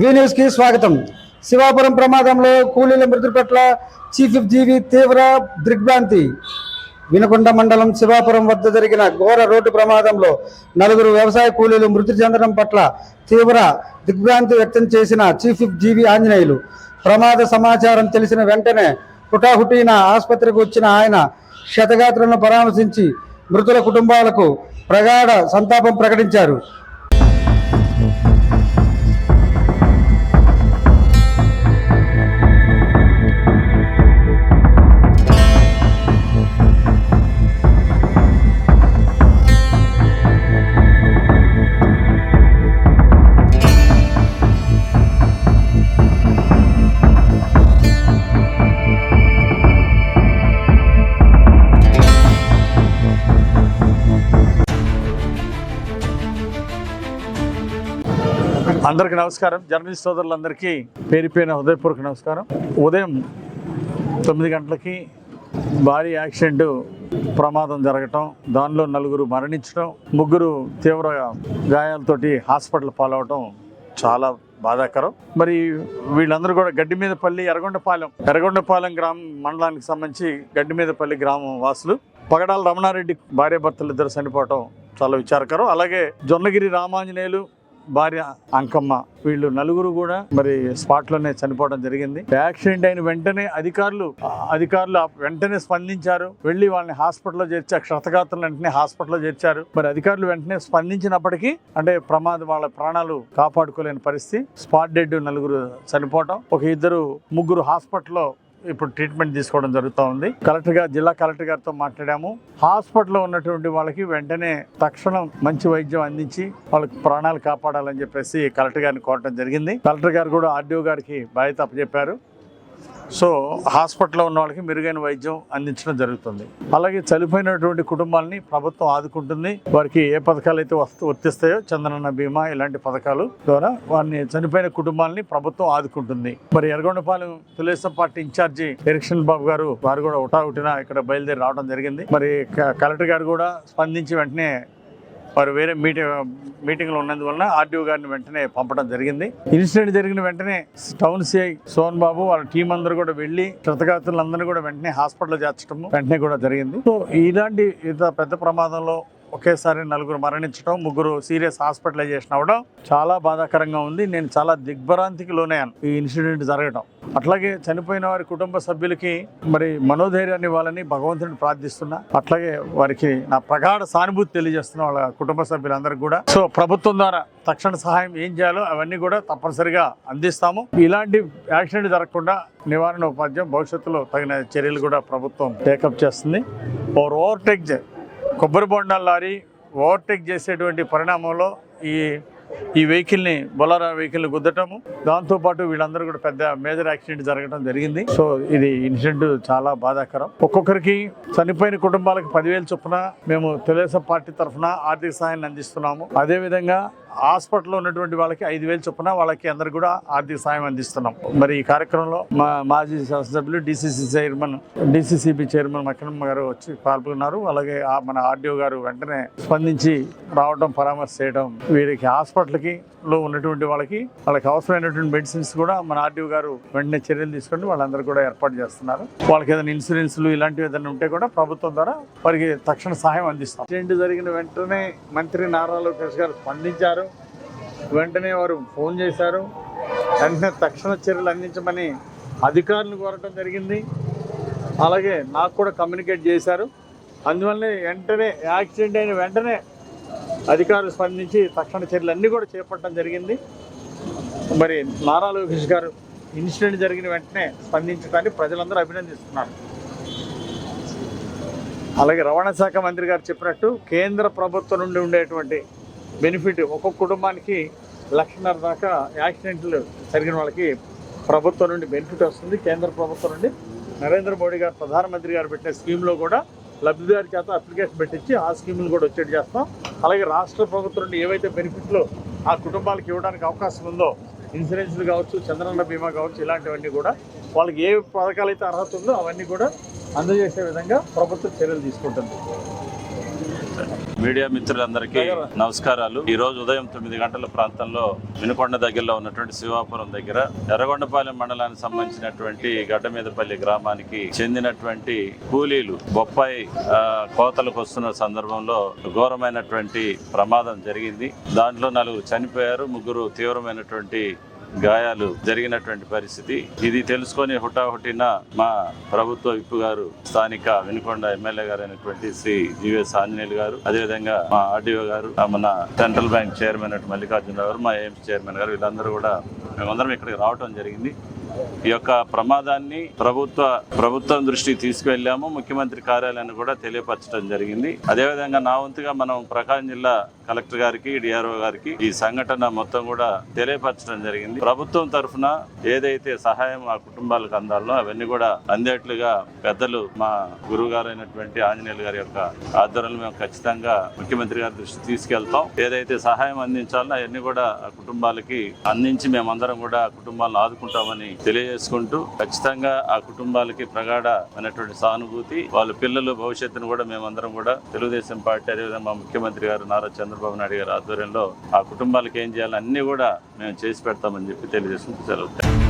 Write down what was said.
వి న్యూస్కి స్వాగతం. శివాపురం ప్రమాదంలో కూలీల మృతి పట్ల చీఫ్ జీవి తీవ్ర దిగ్భ్రాంతి. వినకొండ మండలం శివాపురం వద్ద జరిగిన ఘోర రోడ్డు ప్రమాదంలో నలుగురు వ్యవసాయ కూలీలు మృతి చెందడం పట్ల తీవ్ర దిగ్భ్రాంతి వ్యక్తం చేసిన చీఫ్ జీవి ఆంజనేయులు. ప్రమాద సమాచారం తెలిసిన వెంటనే హుటాహుటీన ఆసుపత్రికి వచ్చిన ఆయన క్షతగాత్రులను పరామర్శించి మృతుల కుటుంబాలకు ప్రగాఢ సంతాపం ప్రకటించారు. అందరికీ నమస్కారం. జర్నలిస్ట్ సోదరులందరికీ పేరిపోయిన పేరున హృదయపూర్వక నమస్కారం. ఉదయం తొమ్మిది గంటలకి భారీ యాక్సిడెంట్ ప్రమాదం జరగటం దానిలో నలుగురు మరణించడం ముగ్గురు తీవ్ర గాయాలతోటి హాస్పిటల్ పాలవటం చాలా బాధాకరం. మరి వీళ్ళందరూ కూడా గడ్డి మీదపల్లి ఎర్రగొండపాలెం ఎర్రగొండపాలెం గ్రామం మండలానికి సంబంధించి గడ్డి మీదపల్లి గ్రామం వాసులు. పగడాల రమణారెడ్డి భార్యాభర్తలు ఇద్దరు చనిపోవటం చాలా విచారకరం. అలాగే జొన్నగిరి రామాంజనేయులు భార్య అంకమ్మ వీళ్ళు నలుగురు కూడా మరి స్పాట్లోనే చనిపోవడం జరిగింది. యాక్సిడెంట్ అయిన వెంటనే అధికారులు అధికారులు వెంటనే స్పందించారు. వెళ్ళి వాళ్ళని హాస్పిటల్లో చేర్చారు క్షతగాత్రులు వెంటనే హాస్పిటల్లో చేర్చారు. మరి అధికారులు వెంటనే స్పందించినప్పటికీ అంటే ప్రమాదం వాళ్ళ ప్రాణాలు కాపాడుకోలేని పరిస్థితి. స్పాట్ డెడ్ నలుగురు చనిపోవడం ఒక ఇద్దరు ముగ్గురు హాస్పిటల్లో ఇప్పుడు ట్రీట్మెంట్ తీసుకోవడం జరుగుతూ ఉంది. కలెక్టర్ గారు జిల్లా కలెక్టర్ గారితో మాట్లాడాము. హాస్పిటల్లో ఉన్నటువంటి వాళ్ళకి వెంటనే తక్షణం మంచి వైద్యం అందించి వాళ్ళకి ప్రాణాలు కాపాడాలని చెప్పేసి కలెక్టర్ గారిని కోరడం జరిగింది. కలెక్టర్ గారు కూడా ఆర్డీఓ గారికి బాధ్యత అప్పచెప్పారు. సో హాస్పిటల్లో ఉన్న వాళ్ళకి మెరుగైన వైద్యం అందించడం జరుగుతుంది. అలాగే చనిపోయినటువంటి కుటుంబాలని ప్రభుత్వం ఆదుకుంటుంది. వారికి ఏ పథకాలు అయితే వస్తు వర్తిస్తాయో చంద్రన్న బీమా ఇలాంటి పథకాలు ద్వారా వారిని చనిపోయిన కుటుంబాలని ప్రభుత్వం ఆదుకుంటుంది. మరి Yerragondapalem Telugu Desam party incharge erection Babu గారు వారు కూడా ఉటావుటిన ఇక్కడ బయలుదేరి రావడం జరిగింది. మరి క- కలెక్టర్ గారు కూడా స్పందించి వెంటనే వారు వేరే మీటింగ్ మీటింగ్లో ఉన్నందువలన ఆర్డీఓ గారిని వెంటనే పంపడం జరిగింది. ఇన్సిడెంట్ జరిగిన వెంటనే టౌన్ సిఐ సోన్ బాబు వాళ్ళ టీం అందరూ కూడా వెళ్ళి క్షతగాత్రులందరూ కూడా వెంటనే హాస్పిటల్లో చేర్చడం వెంటనే కూడా జరిగింది. సో ఇలాంటి ఇంత పెద్ద ప్రమాదంలో ఒకేసారి నలుగురు మరణించడం ముగ్గురు సీరియస్ హాస్పిటలైజేషన్ అవ్వడం చాలా బాధాకరంగా ఉంది. నేను చాలా దిగ్భ్రాంతికి లోనయ్యాను ఈ ఇన్సిడెంట్ జరగడం అట్లాగే చనిపోయిన వారి కుటుంబ సభ్యులకి మరి మనోధైర్యాన్ని ఇవ్వాలని భగవంతుని ప్రార్థిస్తున్నా. అట్లాగే వారికి నా ప్రగాఢ సానుభూతి తెలియజేస్తున్న వాళ్ళ కుటుంబ సభ్యులందరికీ కూడా. సో ప్రభుత్వం ద్వారా తక్షణ సహాయం ఏం చేయాలో అవన్నీ కూడా తప్పనిసరిగా అందిస్తాము. ఇలాంటి యాక్సిడెంట్ జరగకుండా నివారణ ఉపాధ్యాయం భవిష్యత్తులో తగిన చర్యలు కూడా ప్రభుత్వం టేకప్ చేస్తుంది. ఓవర్ ఓవర్టేక్ కొబ్బరి బొండాల లారీ ఓవర్టేక్ చేసేటువంటి పరిణామంలో ఈ ఈ వెహికల్ని బొలారా వెహికల్ని గుద్దటము. దాంతోపాటు వీళ్ళందరూ కూడా పెద్ద మేజర్ యాక్సిడెంట్ జరగడం జరిగింది. సో ఇది ఇన్సిడెంట్ చాలా బాధాకరం. ఒక్కొక్కరికి చనిపోయిన కుటుంబాలకు పదివేలు చొప్పున మేము తెలుగుదేశం పార్టీ తరఫున ఆర్థిక సహాయాన్ని అందిస్తున్నాము. అదేవిధంగా హాస్పిటల్లో ఉన్నటువంటి వాళ్ళకి ఐదు వేలు చొప్పున వాళ్ళకి అందరు కూడా ఆర్థిక సాయం అందిస్తున్నాం. మరి ఈ కార్యక్రమంలో మా మాజీ శాసనసభ్యులు DCC chairman DCCB chairman Makkanamma గారు వచ్చి పాల్గొన్నారు. అలాగే ఆ- మన ఆర్డీఓ గారు వెంటనే స్పందించి రావడం పరామర్శ చేయడం వీరికి హాస్పిటల్కి లో ఉన్నటువంటి వాళ్ళకి వాళ్ళకి అవసరమైనటువంటి మెడిసిన్స్ కూడా మన ఆర్డీఓ గారు వెంటనే చర్యలు తీసుకొని వాళ్ళందరూ కూడా ఏర్పాటు చేస్తున్నారు. వాళ్ళకి ఏదైనా ఇన్సూరెన్స్లు ఇలాంటివి ఏదైనా ఉంటే కూడా ప్రభుత్వం ద్వారా వారికి తక్షణ సహాయం అందిస్తాం. జరిగిన వెంటనే మంత్రి నారా లోకేష్ గారు స్పందించారు. వెంటనే వారు ఫోన్ చేశారు. వెంటనే తక్షణ చర్యలు అందించమని అధికారులు కోరటం జరిగింది. అలాగే నాకు కూడా కమ్యూనికేట్ చేశారు. అందువల్లనే వెంటనే యాక్సిడెంట్ అయిన వెంటనే అధికారులు స్పందించి తక్షణ చర్యలు అన్నీ కూడా చేపట్టడం జరిగింది. మరి నారా లోకేష్ గారు ఇన్సిడెంట్ జరిగిన వెంటనే స్పందించడానికి ప్రజలందరూ అభినందిస్తున్నారు. అలాగే రవాణా శాఖ మంత్రి గారు చెప్పినట్టు కేంద్ర ప్రభుత్వం నుండి ఉండేటువంటి బెనిఫిట్ ఒక్కొక్క కుటుంబానికి లక్షన్నర దాకా యాక్సిడెంట్లు జరిగిన వాళ్ళకి ప్రభుత్వం నుండి బెనిఫిట్ వస్తుంది. కేంద్ర ప్రభుత్వం నుండి నరేంద్ర మోడీ గారు ప్రధానమంత్రి గారు పెట్టిన స్కీమ్లో కూడా లబ్ధిదారి చేత అప్లికేషన్ పెట్టించి ఆ స్కీములు కూడా వచ్చేట్టు చేస్తాం. అలాగే రాష్ట్ర ప్రభుత్వం నుండి ఏవైతే బెనిఫిట్లు ఆ కుటుంబాలకు ఇవ్వడానికి అవకాశం ఉందో ఇన్సూరెన్స్లు కావచ్చు చంద్రన్న బీమా కావచ్చు ఇలాంటివన్నీ కూడా వాళ్ళకి ఏ పథకాలు అయితే అర్హత ఉందో అవన్నీ కూడా అందజేసే విధంగా ప్రభుత్వం చర్యలు తీసుకుంటుంది. మీడియా మిత్రులందరికీ నమస్కారాలు. ఈ రోజు ఉదయం తొమ్మిది గంటల ప్రాంతంలో వినుకొండ దగ్గరలో ఉన్నటువంటి శివాపురం దగ్గర ఎర్రగొండపాలెం మండలానికి సంబంధించినటువంటి గడ్డమీదపల్లి గ్రామానికి చెందినటువంటి కూలీలు బొప్పాయి కోతలకు వస్తున్న సందర్భంలో ఘోరమైనటువంటి ప్రమాదం జరిగింది. దాంట్లో నలుగురు చనిపోయారు. ముగ్గురు తీవ్రమైనటువంటి గాయాలు జరిగినటువంటి పరిస్థితి. ఇది తెలుసుకొని హుటాహుటిన మా ప్రభుత్వ విప్పు గారు స్థానిక వినుకొండ ఎమ్మెల్యే గారు అయినటువంటి శ్రీ జీవీఎస్ ఆంజనేయులు గారు అదేవిధంగా మా ఆర్డీఓ గారు ఆ మన సెంట్రల్ బ్యాంక్ చైర్మన్ మల్లికార్జున గారు మా ఎయిమ్స్ చైర్మన్ గారు వీళ్ళందరూ కూడా మేమందరం ఇక్కడికి రావడం జరిగింది. ఈ యొక్క ప్రమాదాన్ని ప్రభుత్వ ప్రభుత్వం దృష్టికి తీసుకువెళ్ళాము. ముఖ్యమంత్రి కార్యాలయాన్ని కూడా తెలియపరచడం జరిగింది. అదేవిధంగా నా వంతుగా మనం ప్రకాశం జిల్లా కలెక్టర్ గారికి డిఆర్ఓ గారికి ఈ సంఘటన మొత్తం కూడా తెలియపరచడం జరిగింది. ప్రభుత్వం తరఫున ఏదైతే సహాయం ఆ కుటుంబాలకు అందాలో అవన్నీ కూడా అందేట్లుగా పెద్దలు మా గురువు గారు అయినటువంటి ఆంజనేయులు గారి యొక్క ఆధ్వర్యంలో మేము ఖచ్చితంగా ముఖ్యమంత్రి గారి దృష్టి తీసుకెళ్తాం. ఏదైతే సహాయం అందించాలో అవన్నీ కూడా ఆ కుటుంబాలకి అందించి మేమందరం కూడా ఆ కుటుంబాలను ఆదుకుంటామని తెలియజేసుకుంటూ ఖచ్చితంగా ఆ కుటుంబాలకి ప్రగాఢమైనటువంటి సానుభూతి వాళ్ళ పిల్లలు భవిష్యత్తును కూడా మేమందరం కూడా తెలుగుదేశం పార్టీ అదేవిధంగా మా ముఖ్యమంత్రి గారు నారా చంద్రబాబు నాయుడు గారి ఆధ్వర్యంలో ఆ కుటుంబాలకు ఏం చేయాలో అన్నీ కూడా మేము చేసి పెడతామని చెప్పి తెలియజేసుకుంటూ సెలవు.